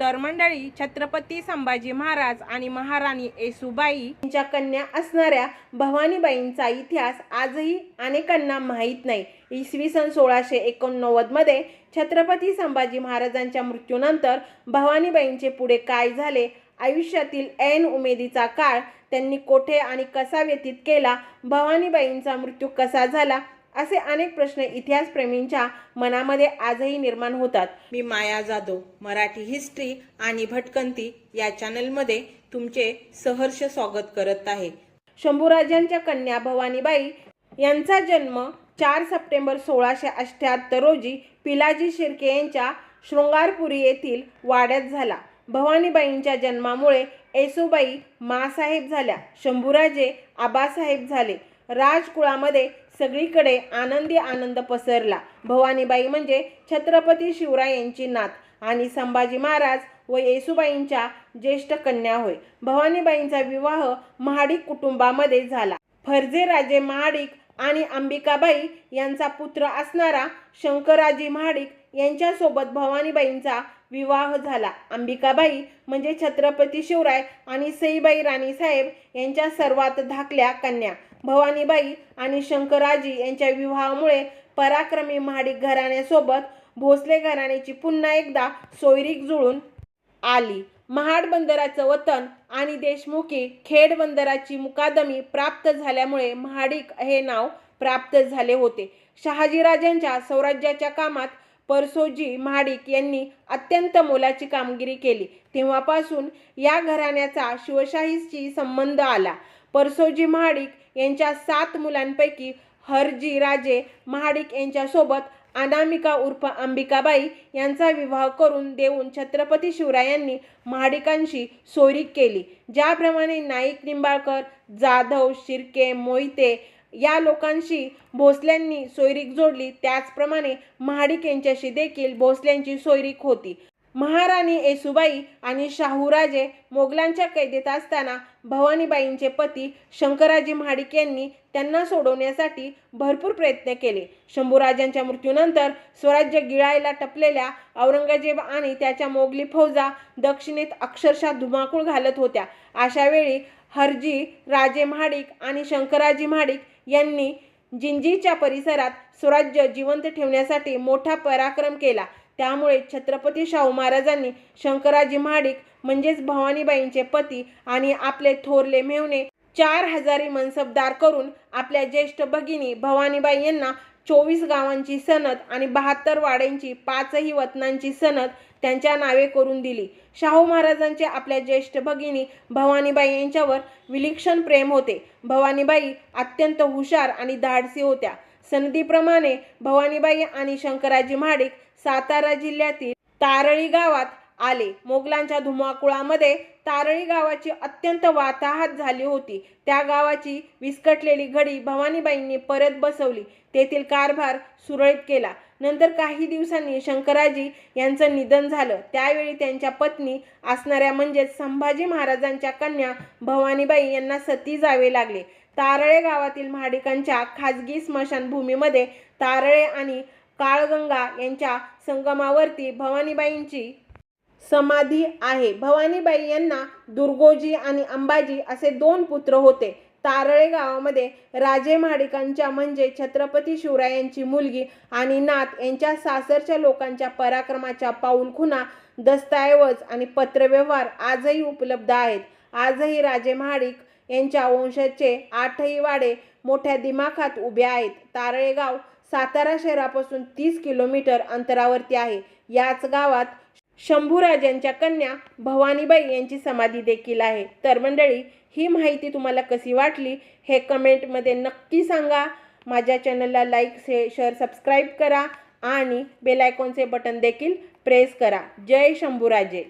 तर मंडळी छत्रपती संभाजी महाराज आणि महाराणी येसुबाई यांच्या कन्या असणाऱ्या भवानीबाईंचा इतिहास आजही अनेकांना माहीत नाही. इसवी सन सोळाशे एकोणनव्वदमध्ये छत्रपती संभाजी महाराजांच्या मृत्यूनंतर भवानीबाईंचे पुढे काय झाले? आयुष्यातील ऐन उमेदीचा काळ त्यांनी कोठे आणि कसा व्यतीत केला? भवानीबाईंचा मृत्यू कसा झाला? असे अनेक प्रश्न इतिहासप्रेमींच्या मनामध्ये आजही निर्माण होतात. मी माया जाधव मराठी हिस्ट्री आणि भटकंती या चॅनलमध्ये तुमचे सहर्ष स्वागत करत आहे. शंभूराजांच्या कन्या भवानीबाई यांचा जन्म चार सप्टेंबर सोळाशे अठ्ठ्याहत्तर रोजी पिलाजी शिर्के यांच्या शृंगारपुरी येथील वाड्यात झाला. भवानीबाईंच्या जन्मामुळे येसुबाई मासाहेब झाल्या शंभूराजे आबासाहेब झाले. राजकुळामध्ये सगळीकडे आनंदी आनंद पसरला. भवानीबाई म्हणजे छत्रपती शिवराय यांची नात आणि संभाजी महाराज व येसुबाईंच्या ज्येष्ठ कन्या होय. भवानीबाईंचा विवाह महाडिक कुटुंबामध्ये झाला. फर्जे राजे महाडिक आणि अंबिकाबाई यांचा पुत्र असणारा शंकराजी महाडिक यांच्यासोबत भवानीबाईंचा विवाह झाला. अंबिकाबाई म्हणजे छत्रपती शिवराय आणि सईबाई राणीसाहेब यांच्या सर्वात धाकल्या कन्या. भवानीबाई आणि शंकराजी यांच्या विवाहामुळे पराक्रमी महाडिक घराण्यासोबत भोसले घराण्याची पुन्हा एकदा सोयरीक जुळून आली. महाड बंदराचं वतन आणि देशमुखी खेड बंदराची मुकादमी प्राप्त झाल्यामुळे महाडिक हे नाव प्राप्त झाले होते. शहाजीराजांच्या स्वराज्याच्या कामात परसोजी महाडिक यांनी अत्यंत मोलाची कामगिरी केली. तेव्हापासून या घराण्याचा शिवशाहीशी संबंध आला. परसोजी महाडिक यांच्या सात मुलांपैकी हरजी राजे महाडिक यांच्यासोबत अनामिका उर्फ अंबिकाबाई यांचा विवाह करून देऊन छत्रपती शिवरायांनी महाडिकांशी सोयरीक केली. ज्याप्रमाणे नाईक निंबाळकर जाधव शिर्के मोहिते या लोकांशी भोसल्यांनी सोयरीक जोडली त्याचप्रमाणे महाडिक यांच्याशी देखील भोसल्यांची सोयरीक होती. महाराणी येसुबाई आणि शाहूराजे मोगलांच्या कैदेत असताना भवानीबाईंचे पती शंकराजी महाडिक यांनी त्यांना सोडवण्यासाठी भरपूर प्रयत्न केले. शंभूराजांच्या मृत्यूनंतर स्वराज्य गिळायला टपलेल्या औरंगजेब आणि त्याच्या मोगली फौजा दक्षिणेत अक्षरशः धुमाकूळ घालत होत्या. अशावेळी हरजी राजे महाडिक आणि शंकराजी महाडिक यांनी जिंजीच्या परिसरात स्वराज्य जिवंत ठेवण्यासाठी मोठा पराक्रम केला. त्यामुळे छत्रपती शाहू महाराजांनी शंकराजी महाडिक म्हणजेच भवानीबाईंचे पती आणि आपले थोरले मेहुणे चार हजारी मनसबदार करून आपल्या ज्येष्ठ भगिनी भवानीबाई यांना चोवीस गावांची सनद आणि बहात्तर वाड्यांची पाचही वतनांची सनद त्यांच्या नावे करून दिली. शाहू महाराजांचे आपल्या ज्येष्ठ भगिनी भवानीबाई यांच्यावर विलक्षण प्रेम होते. भवानीबाई अत्यंत हुशार आणि धाडसी होत्या. सनदीप्रमाणे भवानीबाई आणि शंकराजी महाडिक सातारा जिल्ह्यातील तारळी गावात आले. मोगलांच्या धुमाकुळामध्ये तारळी गावाची अत्यंत वाताहत झाली होती. त्या गावाची विस्कटलेली घडी भवानीबाईंनी परत बसवली. तेथील कारभार सुरळीत केला. नंतर काही दिवसांनी शंकराजी यांचं निधन झालं. त्यावेळी त्यांच्या पत्नी असणाऱ्या म्हणजेच संभाजी महाराजांच्या कन्या भवानीबाई यांना सती जावे लागले. तारळे गावातील महाडिकांच्या खाजगी स्मशानभूमीमध्ये तारळे आणि काळगंगा यांच्या संगमावरती भवानीबाईंची समाधी आहे. भवानीबाई यांना दुर्गोजी आणि अंबाजी असे दोन पुत्र होते. तारळे गावामध्ये राजे महाडिकांच्या म्हणजे छत्रपती शिवरायांची मुलगी आणि नात यांच्या सासरच्या लोकांच्या पराक्रमाच्या पाऊलखुना दस्तऐवज आणि पत्रव्यवहार आजही उपलब्ध आहेत. आजही राजे महाडिक यांच्या वंशाचे आठही वाडे मोठ्या दिमाखात उभे आहेत. तारळे गाव सातारा शहरापासून तीस किलोमीटर अंतरावरती आहे. याच गावात शंभूराजांच्या कन्या भवानीबाई यांची समाधी देखील आहे. तर मंडळी ही माहिती तुम्हाला कशी वाटली हे कमेंटमध्ये नक्की सांगा. माझ्या चॅनलला लाईक शे शेअर सबस्क्राईब करा आणि बेलायकॉनचे बटन देखील प्रेस करा. जय शंभूराजे.